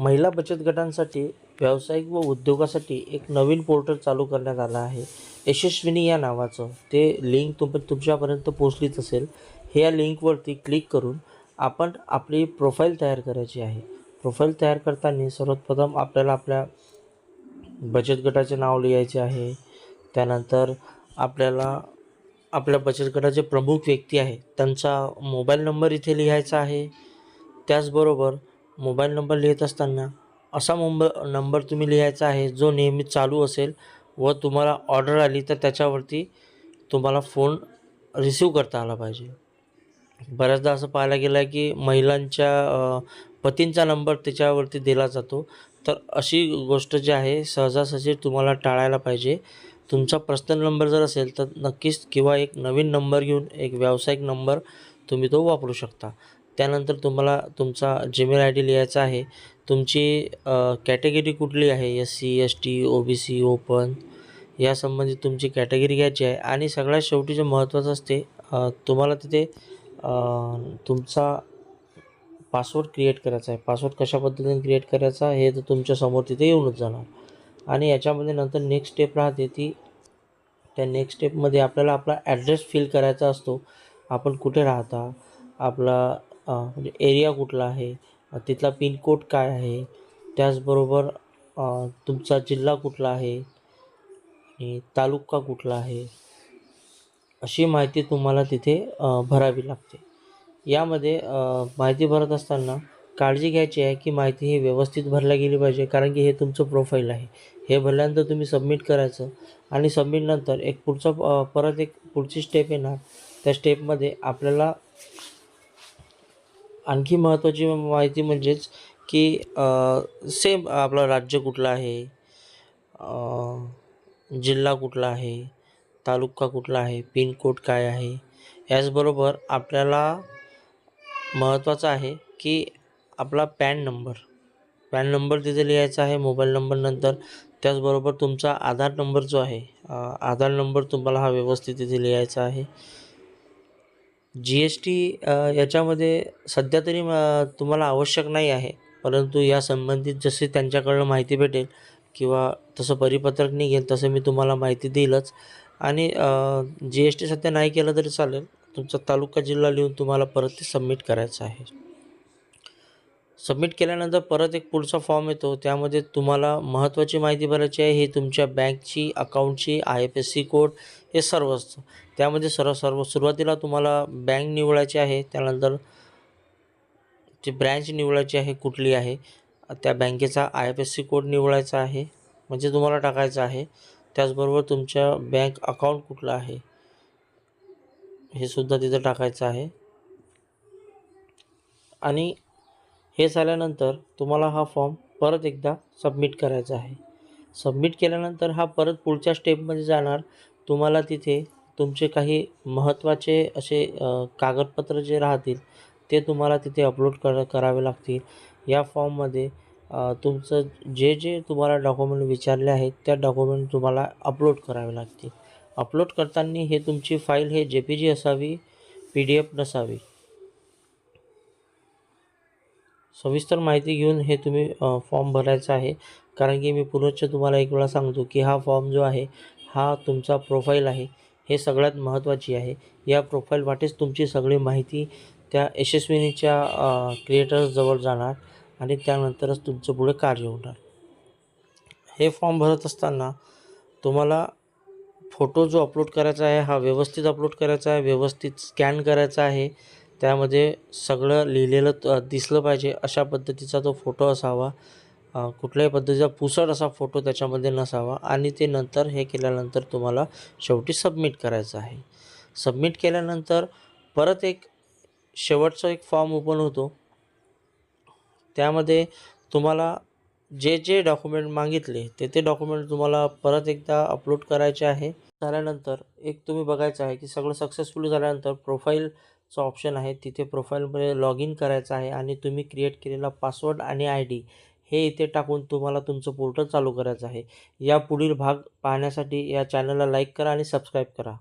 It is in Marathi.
महिला बचत गटांसाठी व्यावसायिक व उद्योगासाठी एक नवीन पोर्टल चालू करण्यात आलं आहे. यशस्विनी या नावाचं. ते लिंक तुम तुमच्यापर्यंत पोचलीच असेल. हे या लिंकवरती क्लिक करून आपण आपली प्रोफाईल तयार करायची आहे. प्रोफाईल तयार करताना सर्वप्रथम आपल्याला आपल्या बचत गटाचे नाव लिहायचे आहे. त्यानंतर आपल्याला आपल्या बचत गटाचे प्रमुख व्यक्ती आहे त्यांचा मोबाईल नंबर इथे लिहायचा आहे. त्याचबरोबर मोबाईल नंबर लिहित असताना असा मुंब नंबर तुम्ही लिहायचा आहे जो नेहमी चालू असेल व तुम्हाला ऑर्डर आली तर त्याच्यावरती तुम्हाला फोन रिसीव करता आला पाहिजे. बऱ्याचदा असं पाहायला गेलं आहे की महिलांच्या पतींचा नंबर त्याच्यावरती दिला जातो. तर अशी गोष्ट जी आहे सहजासहजी तुम्हाला टाळायला पाहिजे. तुमचा पर्सनल नंबर जर असेल तर नक्कीच किंवा एक नवीन नंबर घेऊन एक व्यावसायिक नंबर तुम्ही तो वापरू शकता. त्यानंतर तुम्हाला तुमचा जीमेल आय डी लिहायचा आहे. तुमची कॅटेगरी कुठली आहे? S C S T O B C open या संबंधित तुमची कॅटेगरी घ्यायची आहे. आणि सगळ्यात शेवटी जे महत्त्वाचं असते तुम्हाला तिथे तुमचा पासवर्ड क्रिएट करायचा आहे. पासवर्ड कशा पद्धतीने क्रिएट करायचा हे तर तुमच्यासमोर तिथे येऊनच जाणार. आणि याच्यामध्ये नंतर नेक्स्ट स्टेप राहते ती त्या नेक्स्ट स्टेपमध्ये आपल्याला आपला ॲड्रेस फिल करायचा असतो. आपण कुठे राहता? आपला म्हणजे एरिया कुठला आहे? तिथला पिनकोड काय आहे? त्याचबरोबर तुमचा जिल्हा कुठला आहे? आणि तालुका कुठला आहे? अशी माहिती तुम्हाला तिथे भरावी लागते. यामध्ये माहिती भरत असताना काळजी घ्यायची आहे की माहिती ही व्यवस्थित भरल्या गेली पाहिजे कारण की हे तुमचं प्रोफाईल आहे. हे भरल्यानंतर तुम्ही सबमिट करायचं आणि सबमिटनंतर एक पुढचा परत एक पुढची स्टेप येणार. त्या स्टेपमध्ये आपल्याला आणखी महत्त्वाची माहिती म्हणजेच की सेम आपलं राज्य कुठलं आहे? जिल्हा कुठला आहे? तालुका कुठला आहे? पिनकोड काय आहे? याचबरोबर आपल्याला महत्त्वाचं आहे की आपला पॅन नंबर. पॅन नंबर तिथे लिहायचा आहे मोबाईल नंबरनंतर त्याचबरोबर तुमचा आधार नंबर जो आहे आधार नंबर तुम्हाला हा व्यवस्थित तिथे लिहायचा आहे. जी एस टी याच्यामध्ये सध्या तरी तुम्हाला आवश्यक नाही आहे. परंतु या संबंधित जसे त्यांच्याकडनं माहिती भेटेल किंवा तसं परिपत्रक निघेल तसं मी तुम्हाला माहिती देईलच. आणि जी एस टी सध्या नाही केलं तरी चालेल. तुमचा तालुका जिल्हा लिहून तुम्हाला परत ते सबमिट करायचं आहे. सबमिट केल्यानंतर परत एक पुढचा फॉर्म येतो. त्यामध्ये तुम्हाला महत्त्वाची माहिती भरायची आहे ही तुमच्या बँकची अकाउंटची I F S C code हे सर्व असतं. त्यामध्ये सर्व सर्व सुरुवातीला तुम्हाला बँक निवडायची आहे त्यानंतर ती ब्रँच निवडायची आहे कुठली आहे त्या बँकेचा I F S C code निवडायचा आहे म्हणजे तुम्हाला टाकायचा आहे. त्याचबरोबर तुमच्या बँक अकाउंट कुठलं आहे हे सुद्धा तिथं टाकायचं आहे. आणि हे झाल्यानंतर तुम्हाला हा फॉर्म परत एकदा सबमिट करायचा आहे. सबमिट केल्यानंतर हा परत पुढच्या स्टेपमध्ये जाणार. तुम्हाला तिथे तुमचे काही महत्त्वाचे असे कागदपत्र जे राहतील ते तुम्हाला तिथे अपलोड कर करावे लागतील. या फॉर्ममध्ये तुमचं जे जे तुम्हाला डॉक्युमेंट विचारले आहेत त्या डॉक्युमेंट तुम्हाला अपलोड करावे लागतील. अपलोड करताना हे तुमची फाईल हे जे पी जी असावी पी डी एफ नसावी. सविस्तर माहिती घेऊन हे तुम्ही फॉर्म भरायचा आहे. कारण की मी पुनश्च तुम्हाला एक वेळा सांगतो की हा फॉर्म जो आहे हा तुमचा प्रोफाईल आहे. हे सगळ्यात महत्त्वाची आहे. या प्रोफाईल वाटेच तुमची सगळी माहिती त्या यशस्विनीच्या क्रिएटर्सजवळ जाणार आणि त्यानंतरच तुमचं पुढे कार्य होणार. हे फॉर्म भरत असताना तुम्हाला फोटो जो अपलोड करायचा आहे हा व्यवस्थित अपलोड करायचा आहे व्यवस्थित स्कॅन करायचा आहे. त्यामध्ये सगळं लिहिलेलं त- दिसलं पाहिजे अशा पद्धतीचा तो फोटो असावा. कुठल्याही पद्धतीचा पुसट असा फोटो त्याच्यामध्ये नसावा आणि ते नंतर हे केल्यानंतर तुम्हाला शेवटी सबमिट करायचं आहे. सबमिट केल्यानंतर परत एक शेवटचा एक फॉर्म ओपन होतो. त्यामध्ये तुम्हाला जे जे डॉक्युमेंट मागितले ते ते डॉक्युमेंट तुम्हाला परत एकदा अपलोड करायचे आहे. झाल्यानंतर एक तुम्ही बघायचं आहे की सगळं सक्सेसफुल झाल्यानंतर प्रोफाईल चा ऑप्शन आहे. तिथे प्रोफाईलमध्ये लॉग इन करायचं आहे आणि तुम्ही क्रिएट केलेला पासवर्ड आणि आय डी हे इथे टाकून तुम्हाला तुमचं पोर्टल चालू करायचं आहे. या पुढील भाग पाहण्यासाठी या चॅनलला लाईक करा आणि सबस्क्राईब करा.